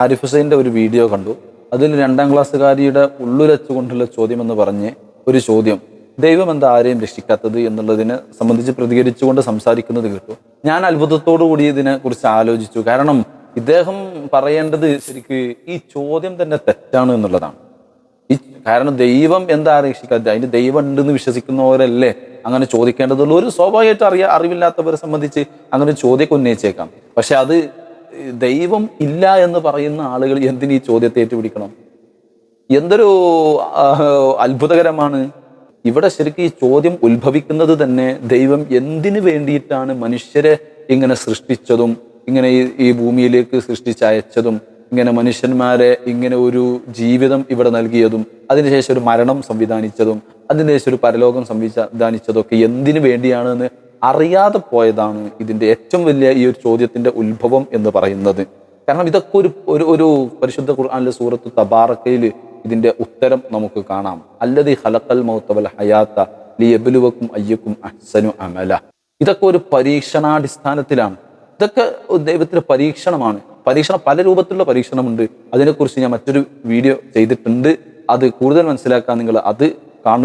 ആരിഫ് ഹുസൈന്റെ ഒരു വീഡിയോ കണ്ടു. അതിൽ രണ്ടാം ക്ലാസ്സുകാരിയുടെ ഉള്ളുരച്ചുകൊണ്ടുള്ള ചോദ്യം എന്ന് പറഞ്ഞ് ഒരു ചോദ്യം ദൈവം എന്താ ആരെയും രക്ഷിക്കാത്തത്? എന്നുള്ളതിനെ സംബന്ധിച്ച് പ്രതികരിച്ചുകൊണ്ട് സംസാരിക്കുന്നത് കേട്ടു. ഞാൻ അത്ഭുതത്തോടു കൂടി ഇതിനെ കുറിച്ച് ആലോചിച്ചു. കാരണം ഇദ്ദേഹം പറയേണ്ടത് ശരിക്ക് ഈ ചോദ്യം തന്നെ തെറ്റാണ് എന്നുള്ളതാണ്. ഈ കാരണം ദൈവം എന്താ രക്ഷിക്കാത്തത്? അതിന് ദൈവം ഉണ്ടെന്ന് വിശ്വസിക്കുന്നവരല്ലേ? അങ്ങനെ ചോദിക്കേണ്ടതുള്ളൂ. ഒരു സ്വാഭാവികമായിട്ട് അറിയാ അറിവില്ലാത്തവരെ സംബന്ധിച്ച് അങ്ങനെ ചോദ്യം ചോദ്യമൊക്കെ ഉന്നയിച്ചേക്കാം. പക്ഷെ അത് ദൈവം ഇല്ല എന്ന് പറയുന്ന ആളുകൾ എന്തിനീ ചോദ്യത്തെ ഏറ്റുപിടിക്കണം? എന്തൊരു അത്ഭുതകരമാണ്. ഇവിടെ ശരിക്കും ഈ ചോദ്യം ഉത്ഭവിക്കുന്നത് തന്നെ ദൈവം എന്തിനു വേണ്ടിയിട്ടാണ് മനുഷ്യരെ ഇങ്ങനെ സൃഷ്ടിച്ചതും ഇങ്ങനെ ഈ ഈ ഭൂമിയിലേക്ക് സൃഷ്ടിച്ചയച്ചതും ഇങ്ങനെ മനുഷ്യന്മാരെ ഇങ്ങനെ ഒരു ജീവിതം ഇവിടെ നൽകിയതും അതിനുശേഷം ഒരു മരണം സംവിധാനിച്ചതും അതിനുശേഷം ഒരു പരലോകം സംവിധാനിച്ചതൊക്കെ എന്തിനു വേണ്ടിയാണെന്ന് അറിയാതെ പോയതാണ് ഇതിന്റെ ഏറ്റവും വലിയ ഈ ഒരു ചോദ്യത്തിന്റെ ഉത്ഭവം എന്ന് പറയുന്നത്. കാരണം ഇതൊക്കെ ഒരു ഒരു ഒരു പരിശുദ്ധ ഖുർആനിലെ സൂറത്ത് തബാറക്കയിൽ ഇതിന്റെ ഉത്തരം നമുക്ക് കാണാം. അല്ലതി ഹലക്കൽ മൗത്തവൽ ഹയാത്ത ലിയബിലുവക്കും അയ്യക്കും അഹ്സനു അമല. ഇതൊക്കെ ഒരു പരീക്ഷണാടിസ്ഥാനത്തിലാണ്. ഇതൊക്കെ ദൈവത്തിന്റെ പരീക്ഷണമാണ്. പരീക്ഷണം പല രൂപത്തിലുള്ള പരീക്ഷണമുണ്ട്. അതിനെക്കുറിച്ച് ഞാൻ മറ്റൊരു വീഡിയോ ചെയ്തിട്ടുണ്ട്. അത് കൂടുതൽ മനസ്സിലാക്കാൻ നിങ്ങൾ അത് കാണുക.